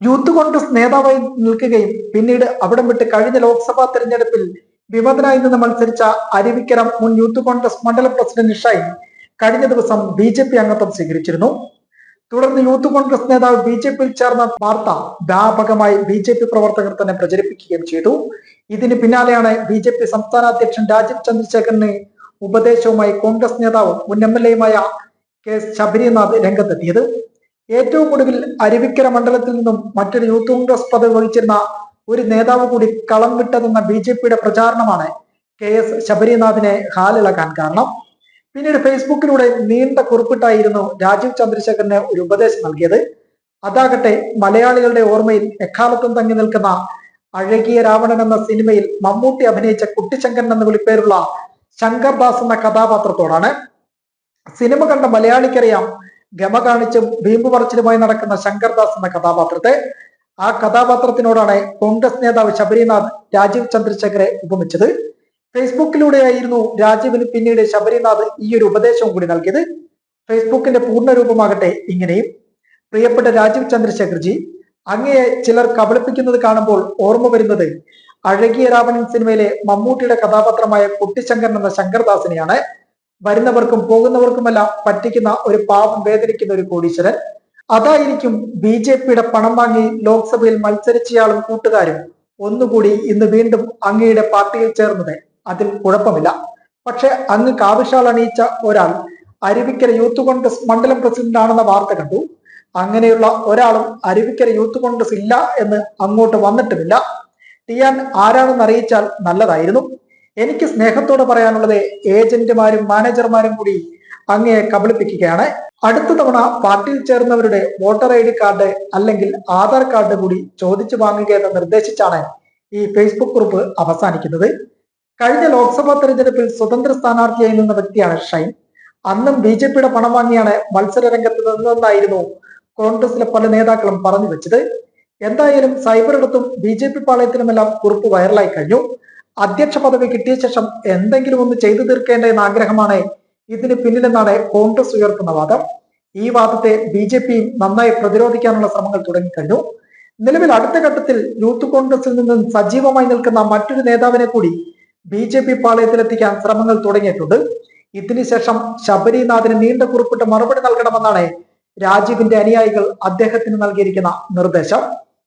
Youth Congress നേതാവായി നിൽക്കുകയും പിന്നീട് അവിടം വിട്ട് കഴിഞ്ഞ ലോക്സഭാ തെരഞ്ഞെടുപ്പിൽ വിമതനായി നിന്ന് മത്സരിച്ച അരുവിക്കര മുൻ യൂത്ത് കോൺഗ്രസ് മണ്ഡലം പ്രസിഡന്റ് ഷൈൻ കഴിഞ്ഞ ദിവസം ബി ജെ പി അംഗത്വം സ്വീകരിച്ചിരുന്നു. തുടർന്ന് യൂത്ത് കോൺഗ്രസ് നേതാവ് ബി ജെ പിയിൽ ചേർന്ന വാർത്ത വ്യാപകമായി ബി ജെ പി പ്രവർത്തകർ തന്നെ പ്രചരിപ്പിക്കുകയും ചെയ്തു. ഇതിന് പിന്നാലെയാണ് ബി ജെ പി സംസ്ഥാന അധ്യക്ഷൻ രാജീവ് ചന്ദ്രശേഖരന് ഉപദേശവുമായി കോൺഗ്രസ് നേതാവും മുൻ എം എൽ എയുമായ കെ ശബരിനാഥ് രംഗത്തെത്തിയത്. ഏറ്റവും ഒടുവിൽ അരുവിക്കര മണ്ഡലത്തിൽ നിന്നും മറ്റൊരു യൂത്ത് കോൺഗ്രസ് പദവി വഹിച്ചിരുന്ന ഒരു നേതാവ് കൂടി കളം വിട്ടതെന്ന ബി ജെ പിയുടെ പ്രചാരണമാണ് കെ എസ് ശബരിനാഥിനെ ഹാലിളക്കാൻ കാരണം. പിന്നീട് ഫേസ്ബുക്കിലൂടെ നീണ്ട കുറിപ്പിട്ടായിരുന്നു രാജീവ് ചന്ദ്രശേഖരന് ഒരു ഉപദേശം നൽകിയത്. അതാകട്ടെ മലയാളികളുടെ ഓർമ്മയിൽ എക്കാലത്തും തങ്ങി നിൽക്കുന്ന അഴകിയ രാവണൻ എന്ന സിനിമയിൽ മമ്മൂട്ടി അഭിനയിച്ച കുട്ടിശങ്കരൻ എന്ന വിളിപ്പേരുള്ള ശങ്കർദാസ് എന്ന കഥാപാത്രത്തോടാണ്. സിനിമ കണ്ട മലയാളിക്കറിയാം ഗമ കാണിച്ചും വീമ്പ് പറച്ചിലുമായി നടക്കുന്ന ശങ്കർദാസ് എന്ന കഥാപാത്രത്തെ. ആ കഥാപാത്രത്തിനോടാണ് കോൺഗ്രസ് നേതാവ് ശബരിനാഥ് രാജീവ് ചന്ദ്രശേഖരെ ഉപമിച്ചത്. ഫേസ്ബുക്കിലൂടെയായിരുന്നു രാജീവിന് പിന്നീട് ശബരിനാഥ് ഈ ഒരു ഉപദേശവും കൂടി നൽകിയത്. ഫേസ്ബുക്കിന്റെ പൂർണ രൂപമാകട്ടെ ഇങ്ങനെയും. പ്രിയപ്പെട്ട രാജീവ് ചന്ദ്രശേഖർജി അങ്ങയെ ചിലർ കബളിപ്പിക്കുന്നത് കാണുമ്പോൾ ഓർമ്മ വരുന്നത് അഴകിയ രാവണൻ സിനിമയിലെ മമ്മൂട്ടിയുടെ കഥാപാത്രമായ കുട്ടിശങ്കരൻ എന്ന ശങ്കർദാസിനെയാണ് വരുന്നവർക്കും പോകുന്നവർക്കുമെല്ലാം പറ്റിക്കുന്ന ഒരു പാവം വേദനിക്കുന്ന ഒരു കോടീശ്വരൻ. അതായിരിക്കും ബി ജെ പിയുടെ പണം വാങ്ങി ലോക്സഭയിൽ മത്സരിച്ചയാളും കൂട്ടുകാരും ഒന്നുകൂടി ഇന്ന് വീണ്ടും അങ്ങയുടെ പാർട്ടിയിൽ ചേർന്നത്. അതിൽ കുഴപ്പമില്ല. പക്ഷെ അങ്ങ് കാവിഷാൾ അണിയിച്ച ഒരാൾ അരുവിക്കര യൂത്ത് കോൺഗ്രസ് മണ്ഡലം പ്രസിഡന്റ് ആണെന്ന വാർത്ത കണ്ടു. അങ്ങനെയുള്ള ഒരാളും അരുവിക്കര യൂത്ത് കോൺഗ്രസ് ഇല്ല എന്ന് അങ്ങോട്ട് വന്നിട്ടുമില്ല. ടിയാൻ ആരാണെന്ന് അറിയിച്ചാൽ നല്ലതായിരുന്നു. എനിക്ക് സ്നേഹത്തോടെ പറയാനുള്ളത് ഏജന്റുമാരും മാനേജർമാരും കൂടി അങ്ങയെ കബളിപ്പിക്കുകയാണ്. അടുത്ത തവണ പാർട്ടിയിൽ ചേർന്നവരുടെ വോട്ടർ ഐ ഡി കാർഡ് അല്ലെങ്കിൽ ആധാർ കാർഡ് കൂടി ചോദിച്ചു വാങ്ങുക എന്ന് നിർദ്ദേശിച്ചാണ് ഈ ഫേസ്ബുക്ക് ഗ്രൂപ്പ് അവസാനിക്കുന്നത്. കഴിഞ്ഞ ലോക്സഭാ തെരഞ്ഞെടുപ്പിൽ സ്വതന്ത്ര സ്ഥാനാർത്ഥിയായി നിന്ന വ്യക്തിയാണ് ഷൈൻ. അന്നും ബി ജെ പിയുടെ പണം വാങ്ങിയാണ് മത്സര രംഗത്ത് നിന്നതെന്നായിരുന്നു കോൺഗ്രസിലെ പല നേതാക്കളും പറഞ്ഞു വെച്ചത്. എന്തായാലും സൈബർ ഇടത്തും ബി ജെ പി പാളയത്തിലുമെല്ലാം കുറിപ്പ് വൈറലായി കഴിഞ്ഞു. അധ്യക്ഷ പദവി കിട്ടിയ ശേഷം എന്തെങ്കിലും ഒന്ന് ചെയ്തു തീർക്കേണ്ട എന്ന ആഗ്രഹമാണ് ഇതിന് പിന്നിലെന്നാണ് കോൺഗ്രസ് ഉയർത്തുന്ന വാദം. ഈ വാദത്തെ ബി ജെ പിയും നന്നായി പ്രതിരോധിക്കാനുള്ള ശ്രമങ്ങൾ തുടങ്ങിക്കഴിഞ്ഞു നിലവിൽ അടുത്ത ഘട്ടത്തിൽ യൂത്ത് കോൺഗ്രസിൽ നിന്നും സജീവമായി നിൽക്കുന്ന മറ്റൊരു നേതാവിനെ കൂടി ബി ജെ പി പാളയത്തിലെത്തിക്കാൻ ശ്രമങ്ങൾ തുടങ്ങിയിട്ടുണ്ട്. ഇതിനുശേഷം ശബരിനാഥിന് നീണ്ട കുറിപ്പിട്ട് മറുപടി നൽകണമെന്നാണ് രാജീവിന്റെ അനുയായികൾ അദ്ദേഹത്തിന് നൽകിയിരിക്കുന്ന നിർദ്ദേശം.